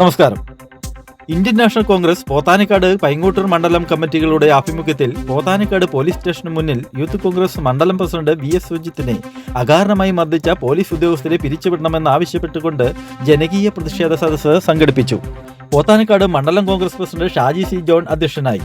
നമസ്കാരം. Indian national Congress Pothanikkad Paingottoor മണ്ഡലം കമ്മിറ്റികളുടെ ആഭിമുഖ്യത്തിൽ പോത്താനിക്കാട് പോലീസ് സ്റ്റേഷന് മുന്നിൽ യൂത്ത് കോൺഗ്രസ് മണ്ഡലം പ്രസിഡന്റ് വി എസ് സുജിത്തിനെ അകാരണമായി മർദ്ദിച്ച പോലീസ് ഉദ്യോഗസ്ഥരെ പിരിച്ചുവിടണമെന്ന് ആവശ്യപ്പെട്ടുകൊണ്ട് ജനകീയ പ്രതിഷേധ സദസ്സ് സംഘടിപ്പിച്ചു. പോത്താനിക്കാട് മണ്ഡലം Congress president Shaji C John അധ്യക്ഷനായി.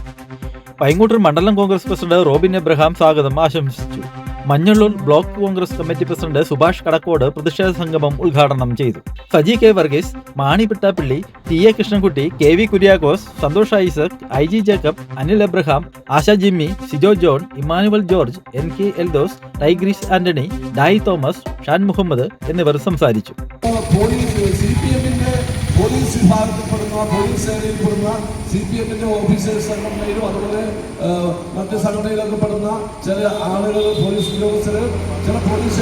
പൈങ്ങോട്ടൂർ മണ്ഡലം കോൺഗ്രസ് പ്രസിഡന്റ് റോബിൻ എബ്രഹാം സ്വാഗതം ആശംസിച്ചു. Manjalloor block Congress committee president Subhash Kadakkode പ്രതിഷേധ സംഗമം ഉദ്ഘാടനം ചെയ്തു. Saji K Varghese Mani Pittappilly T A Krishnankutty K V Kuriakose Santhosh Isaac I G Jacob Anil Abraham Asha Jimmy Sijo John Emmanuel George N K Eldhose Tigris Antony Dai Thomas Shan Muhammad എന്നിവർ സംസാരിച്ചു. Police വിഭാഗത്തിൽപ്പെടുന്ന police സേനയിൽപ്പെടുന്ന C P എമ്മിന്റെ officers സംഘടനയിലും അതുപോലെ മറ്റു സംഘടനയിലൊക്കെ പെടുന്ന ചില ആളുകൾ പോലീസ് ഉദ്യോഗസ്ഥർ ചില പോലീസ്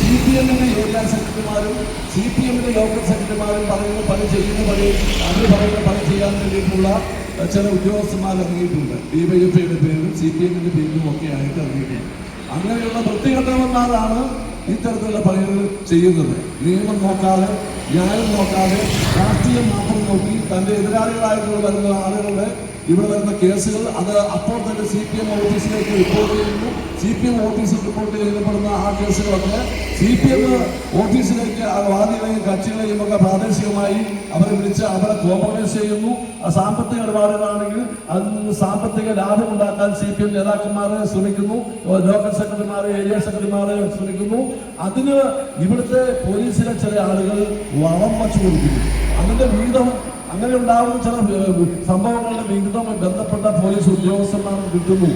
സി പി എമ്മിന്റെ ഏരിയ സെക്രട്ടറിമാരും സി പി എമ്മിന്റെ ലോക്കൽ സെക്രട്ടറിമാരും പറയുന്ന പണി ചെയ്യുന്ന പണി അവർ പറയുന്ന പണി ചെയ്യാൻ വേണ്ടിയിട്ടുള്ള ചില ഉദ്യോഗസ്ഥന്മാർ ഇറങ്ങിയിട്ടുണ്ട്. ഡി വൈ എഫ് ഐയുടെ പേരിലും സി പി എമ്മിന്റെ പേരിലും ഒക്കെ ആയിട്ട് ഇറങ്ങിയിട്ടുണ്ട്. അങ്ങനെയുള്ള വൃത്തികെട്ടവന്മാരാണ് ഇത്തരത്തിലുള്ള പണികൾ ചെയ്യുന്നത്. നിയമം നോക്കാതെ ന്യായം നോക്കാതെ രാഷ്ട്രീയം തന്റെ എതിരാളികളായിട്ടുള്ള വരുന്ന ആളുകളുടെ ഇവിടെ വരുന്ന കേസുകൾ അത് അപ്പോൾ തന്നെ സി പി എം ഓഫീസിലേക്ക് റിപ്പോർട്ട് ചെയ്യുന്നു. സി പി എം ഓഫീസിൽ റിപ്പോർട്ട് ചെയ്യപ്പെടുന്ന ആ കേസുകളൊക്കെ സി പി എം ഓഫീസിലേക്ക് വാദികളെയും കക്ഷികളെയും ഒക്കെ പ്രാദേശികമായി അവരെ വിളിച്ച് അവരെ കോംപ്രമൈസ് ചെയ്യുന്നു. സാമ്പത്തിക ഇടപാടുകളാണെങ്കിൽ അതിൽ നിന്ന് സാമ്പത്തിക ലാഭം ഉണ്ടാക്കാൻ സി പി എം നേതാക്കന്മാരെ ശ്രമിക്കുന്നു. ലോക്കൽ സെക്രട്ടറിമാർ ഏരിയ സെക്രട്ടറിമാരെ ശ്രമിക്കുന്നു. അതിന് ഇവിടുത്തെ പോലീസിലെ ചില ആളുകൾ വളം വച്ചു കൊടുക്കുന്നു. അതിന്റെ വിഹിതം അങ്ങനെ ഉണ്ടാകുന്ന ചില സംഭവങ്ങളുടെ വിഹിതം ബന്ധപ്പെട്ട പോലീസ് ഉദ്യോഗസ്ഥന്മാർ കിട്ടുന്നു.